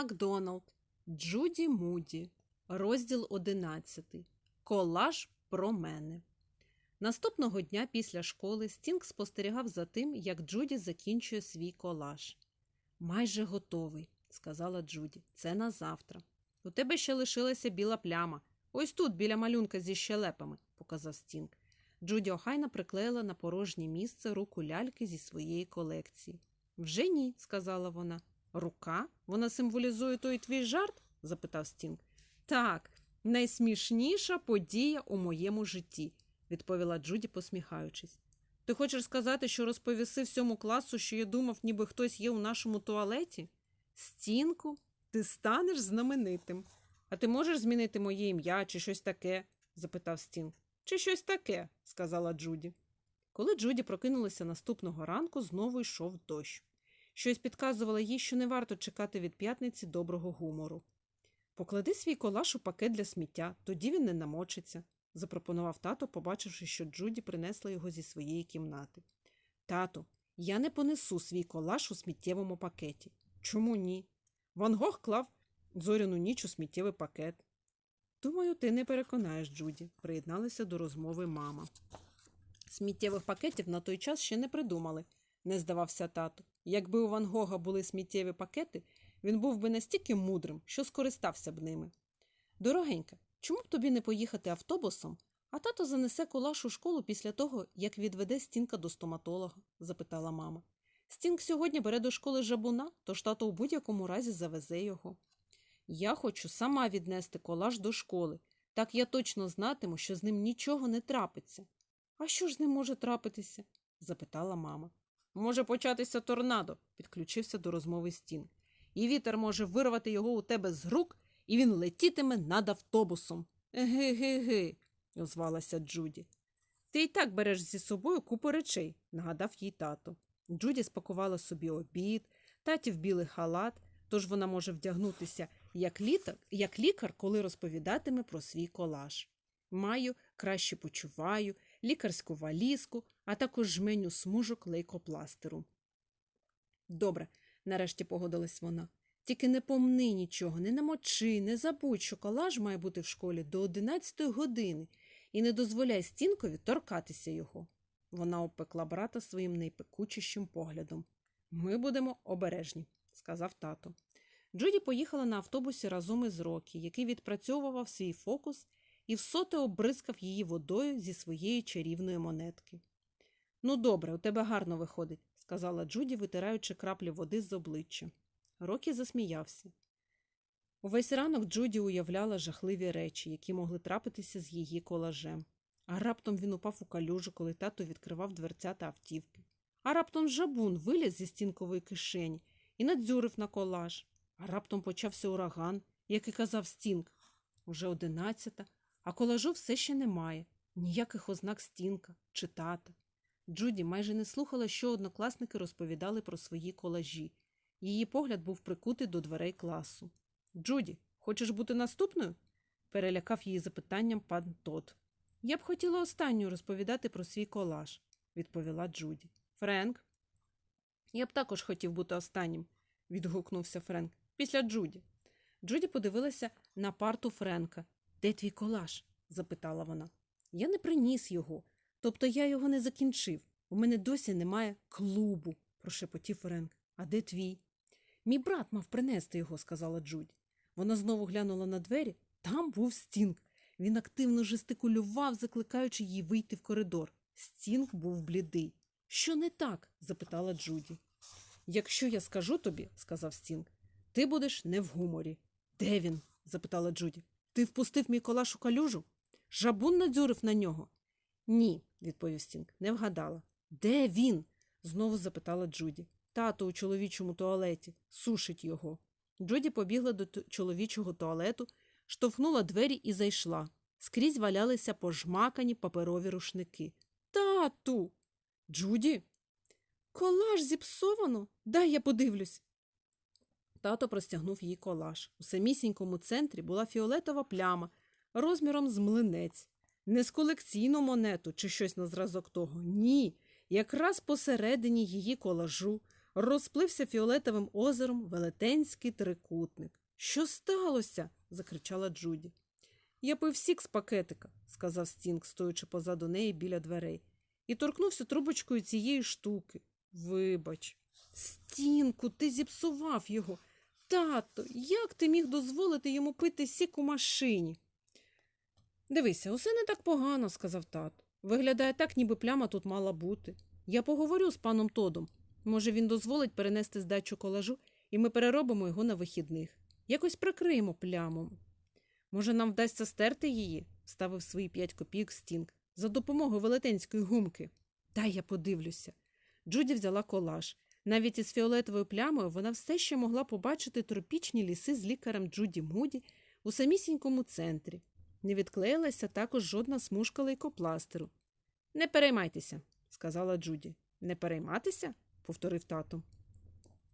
Макдоналд, Джуді Муді, розділ 11. Колаж про мене. Наступного дня після школи Стінг спостерігав за тим, як Джуді закінчує свій колаж. Майже готовий, сказала Джуді. Це на завтра. У тебе ще лишилася біла пляма. Ось тут, біля малюнка зі щелепами, показав Стінг. Джуді охайно приклеїла на порожнє місце руку ляльки зі своєї колекції. Вже ні, сказала вона. Рука? Вона символізує той твій жарт? запитав Стінг. Так, найсмішніша подія у моєму житті, відповіла Джуді, посміхаючись. Ти хочеш сказати, що розповіси всьому класу, що я думав, ніби хтось є у нашому туалеті? Стінку, ти станеш знаменитим. А ти можеш змінити моє ім'я чи щось таке? запитав Стінг. Чи щось таке, сказала Джуді. Коли Джуді прокинулася наступного ранку, знову йшов дощ. Щось підказувало їй, що не варто чекати від п'ятниці доброго гумору. Поклади свій колаш у пакет для сміття, тоді він не намочиться, запропонував тато, побачивши, що Джуді принесла його зі своєї кімнати. Тато, я не понесу свій колаш у сміттєвому пакеті. Чому ні? Ван Гог клав зоряну ніч у сміттєвий пакет. Думаю, ти не переконаєш, Джуді, приєдналася до розмови мама. Сміттєвих пакетів на той час ще не придумали, не здавався тато. Якби у Ван Гога були сміттєві пакети, він був би настільки мудрим, що скористався б ними. Дорогенька, чому б тобі не поїхати автобусом, а тато занесе колаш у школу після того, як відведе стінка до стоматолога? запитала мама. Стінг сьогодні бере до школи жабуна, тож тато у будь-якому разі завезе його. Я хочу сама віднести колаж до школи. Так я точно знатиму, що з ним нічого не трапиться. А що ж з ним може трапитися? запитала мама. Може початися торнадо, підключився до розмови Стінг. І вітер може вирвати його у тебе з рук, і він летітиме над автобусом. Еге-ге-ге, озвалася Джуді. Ти й так береш зі собою купу речей, нагадав їй тато. Джуді спакувала собі обід, татів білий халат, тож вона може вдягнутися як, літак, як лікар, коли розповідатиме про свій колаж. Маю, краще почуваю, лікарську валізку, а також жменю смужок лейкопластеру. Добре, нарешті погодилась вона. Тільки не помни нічого, не намочи, не забудь, що колаж має бути в школі до 11 години, і не дозволяй стінкові торкатися його. Вона обпекла брата своїм найпекучішим поглядом. Ми будемо обережні, сказав тато. Джуді поїхала на автобусі разом із Рокі, який відпрацьовував свій фокус і всоте обризкав її водою зі своєї чарівної монетки. Ну, добре, у тебе гарно виходить, сказала Джуді, витираючи краплі води з обличчя. Рокі засміявся. Увесь ранок Джуді уявляла жахливі речі, які могли трапитися з її колажем. А раптом він упав у калюжу, коли тато відкривав дверця та автівки. А раптом жабун виліз зі стінкової кишені і надзюрив на колаж. А раптом почався ураган, як і казав Стінг. Уже одинадцята, а колажу все ще немає, ніяких ознак стінка чи тата. Джуді майже не слухала, що однокласники розповідали про свої колажі. Її погляд був прикутий до дверей класу. Джуді, хочеш бути наступною? перелякав її запитанням пан Тот. Я б хотіла останньою розповідати про свій колаж, відповіла Джуді. Френк. Я б також хотів бути останнім, відгукнувся Френк. Після Джуді. Джуді подивилася на парту Френка. Де твій колаж? запитала вона. Я не приніс його. Тобто я його не закінчив. У мене досі немає клубу, прошепотів Френк. А де твій? Мій брат мав принести його, сказала Джуді. Вона знову глянула на двері. Там був стінг. Він активно жестикулював, закликаючи її вийти в коридор. Стінг був блідий. Що не так? запитала Джуді. Якщо я скажу тобі, сказав Стінг, ти будеш не в гуморі. Де він? запитала Джуді. Ти впустив мій колаш у калюжу? Жабун надзюрив на нього. Ні, відповів Стінг, не вгадала. Де він? знову запитала Джуді. Тато у чоловічому туалеті сушить його. Джуді побігла до чоловічого туалету, штовхнула двері і зайшла. Скрізь валялися пожмакані паперові рушники. Тату. Джуді. Колаж зіпсовано. Дай я подивлюсь. Тато простягнув їй колаж. У самісінькому центрі була фіолетова пляма розміром з млинець. Не з колекційну монету чи щось на зразок того. Ні. Якраз посередині її колажу розплився фіолетовим озером велетенський трикутник. Що сталося? закричала Джуді. Я пив сік з пакетика, сказав Стінг, стоячи позаду неї біля дверей, і торкнувся трубочкою цієї штуки. Вибач. Стінку, ти зіпсував його. Тато, як ти міг дозволити йому пити сік у машині? Дивися, усе не так погано, сказав тато. Виглядає так, ніби пляма тут мала бути. Я поговорю з паном Тодом. Може, він дозволить перенести здачу колажу, і ми переробимо його на вихідних. Якось прикриємо пляму. Може, нам вдасться стерти її? ставив свої п'ять копійок Стінг. За допомогою велетенської гумки. Дай я подивлюся. Джуді взяла колаж. Навіть із фіолетовою плямою вона все ще могла побачити тропічні ліси з лікарем Джуді Муді у самісінькому центрі. Не відклеїлася також жодна смужка лейкопластеру. Не переймайтеся, сказала Джуді. Не перейматися? повторив тато.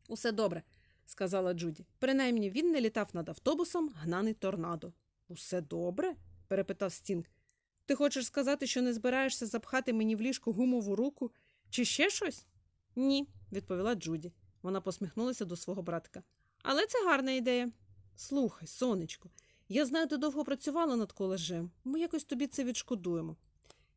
Усе добре, сказала Джуді. Принаймні він не літав над автобусом, гнаний торнадо. Усе добре? перепитав Стінг. Ти хочеш сказати, що не збираєшся запхати мені в ліжко гумову руку чи ще щось? Ні, відповіла Джуді. Вона посміхнулася до свого братика. Але це гарна ідея. Слухай, сонечко, я знаю, ти довго працювала над колежем. Ми якось тобі це відшкодуємо.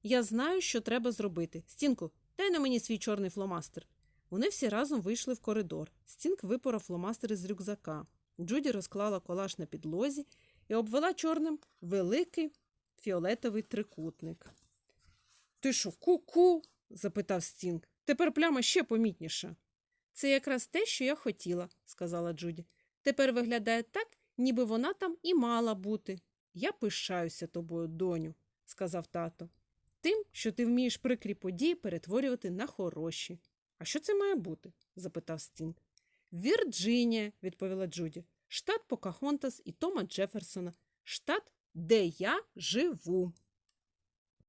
Я знаю, що треба зробити. Стінку, дай на мені свій чорний фломастер. Вони всі разом вийшли в коридор. Стінг випорав фломастер із рюкзака. Джуді розклала колаж на підлозі і обвела чорним великий фіолетовий трикутник. Ти що, ку-ку? запитав Стінг. Тепер пляма ще помітніша. Це якраз те, що я хотіла, сказала Джуді. Тепер виглядає так, ніби вона там і мала бути. Я пишаюся тобою, доню, сказав тато. Тим, що ти вмієш прикрі події перетворювати на хороші. А що це має бути? запитав Стінг. Вірджинія, відповіла Джуді. Штат Покахонтас і Тома Джеферсона. Штат, де я живу.